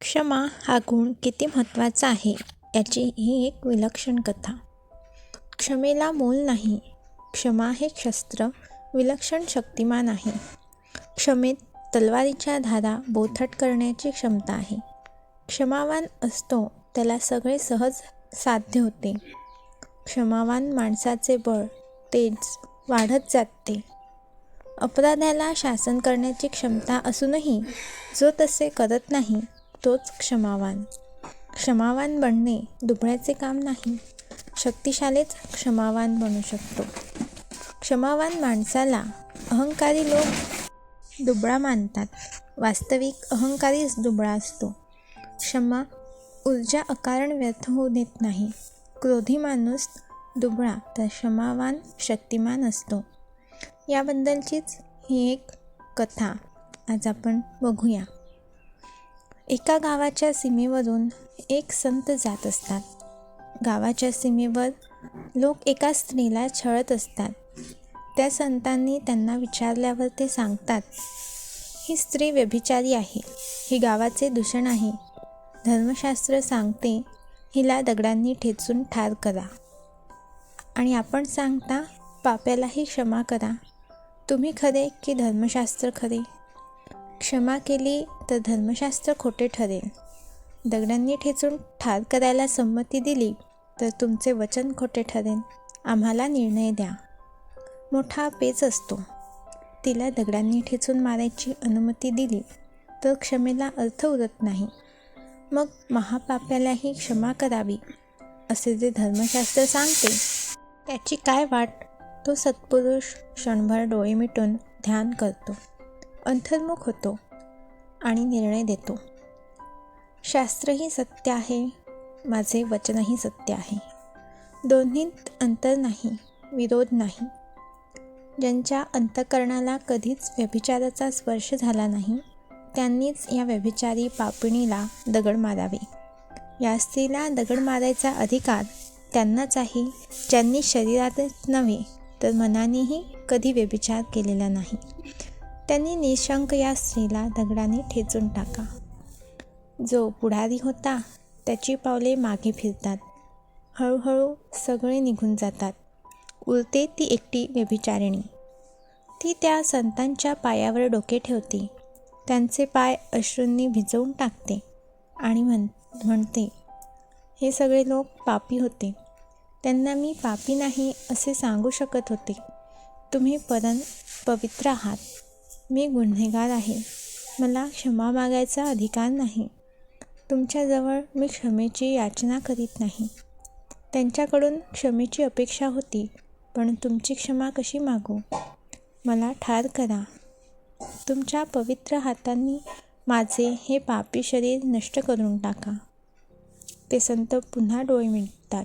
क्षमा हा गुण किती महत्त्वाचा आहे याची ही एक विलक्षण कथा. क्षमेला मोल नाही. क्षमा हे शस्त्र विलक्षण शक्तिमान आहे. क्षमेत तलवारीच्या धारा बोथट करण्याची क्षमता आहे. क्षमावान असतो त्याला सगळे सहज साध्य होते. क्षमावान माणसाचे बळ तेज वाढत जाते. अपराध्याला शासन करण्याची क्षमता असूनही जो तसे करत नाही तोच क्षमावान. क्षमावान बनणे दुबळ्याचे काम नाही. शक्तिशालीच क्षमावान बनू शकतो. क्षमावान माणसाला अहंकारी लोक दुबळा मानतात. वास्तविक अहंकारीच दुबळा असतो. क्षमा ऊर्जा अकारण व्यर्थ होऊ देत नाही. क्रोधी माणूस दुबळा तर क्षमावान शक्तिमान असतो. याबद्दलचीच ही एक कथा आज आपण बघूया. एका गावाच्या सीमेवरून एक संत जात असतात. गावाच्या सीमेवर लोक एका स्त्रीला छळत असतात. त्या संतांनी त्यांना विचारल्यावर ते सांगतात ही स्त्री व्यभिचारी आहे. ही गावाचे दूषण आहे. धर्मशास्त्र सांगते हिला दगडांनी ठेचून ठार करा. आणि आपण सांगता पाप्यालाही क्षमा करा. तुम्ही खरे की धर्मशास्त्र खरे? क्षमा केली तर धर्मशास्त्र खोटे ठरेल. दगडांनी ठेचून ठार करायला संमती दिली तर तुमचे वचन खोटे ठरेल. आम्हाला निर्णय द्या. मोठा पेच असतो. तिला दगडांनी ठेचून मारायची अनुमती दिली तर क्षमेला अर्थ उरत नाही. मग महापाप्यालाही क्षमा करावी असे जे धर्मशास्त्र सांगते त्याची काय वाट? तो सत्पुरुष क्षणभर डोळे मिटून ध्यान करतो. अंतर्मुख होतो आणि निर्णय देतो. शास्त्रही सत्य आहे माझे वचनही सत्य आहे. दोन्हीत अंतर नाही विरोध नाही. ज्यांच्या अंतकरणाला कधीच व्यभिचाराचा स्पर्श झाला नाही त्यांनीच या व्यभिचारी पापिणीला दगड मारावे. या स्त्रीला दगड मारायचा अधिकार त्यांनाच आहे ज्यांनी शरीरातच नव्हे तर मनानेही कधी व्यभिचार केलेला नाही. त्यांनी निशंक या स्त्रीला दगडाने ठेचून टाका. जो पुढारी होता त्याची पावले मागे फिरतात. हळूहळू सगळे निघून जातात. उरते ती एकटी व्यभिचारिणी. ती त्या संतांच्या पायावर डोके ठेवते. त्यांचे पाय अश्रूंनी भिजवून टाकते आणि म्हण म्हणते हे सगळे लोक पापी होते. त्यांना मी पापी नाही असे सांगू शकत होते. तुम्ही परन पवित्र आहात. मी गुन्हेगार आहे. मला क्षमा मागायचा अधिकार नाही. तुमच्याजवळ मी क्षमेची याचना करीत नाही. त्यांच्याकडून क्षमेची अपेक्षा होती पण तुमची क्षमा कशी मागू? मला ठार करा. तुमच्या पवित्र हातांनी माझे हे पापी शरीर नष्ट करून टाका. ते संत पुन्हा डोळे मिटतात.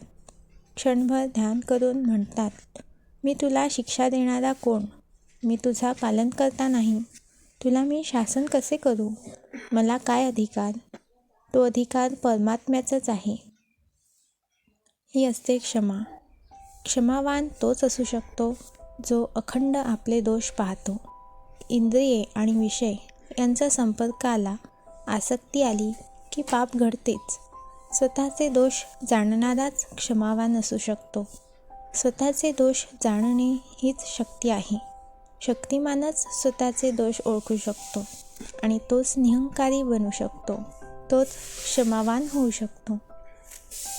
क्षणभर ध्यान करून म्हणतात मी तुला शिक्षा देणारा कोण? मी तुझा पालन करता नाही. तुला मी शासन कसे करू? मला काय अधिकार? तो अधिकार परमात्म्याचाच आहे. ही असते क्षमा. क्षमावान तोच असू शकतो जो अखंड आपले दोष पाहतो. इंद्रिये आणि विषय यांचा संपर्क आला आसक्ती आली की पाप घडतेच. स्वतःचे दोष जाणणाराच क्षमावान असू शकतो. स्वतःचे दोष जाणणे हीच शक्ती आहे. शक्तिमानच स्वतःचे दोष ओळखू शकतो आणि तोच निहंकारी बनू शकतो. तोच क्षमावान होऊ शकतो.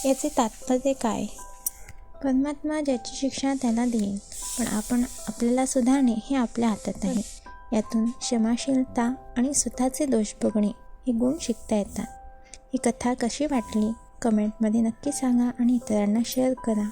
याचे तात्पर्य काय? परमात्मा ज्याची शिक्षा त्याला देईल पण आपण आपल्याला सुधारणे हे आपल्या हातात आहे. यातून क्षमाशीलता आणि स्वतःचे दोष बघणे हे गुण शिकता येतात. ही कथा कशी वाटली? कमेंटमध्ये नक्की सांगा आणि इतरांना शेअर करा.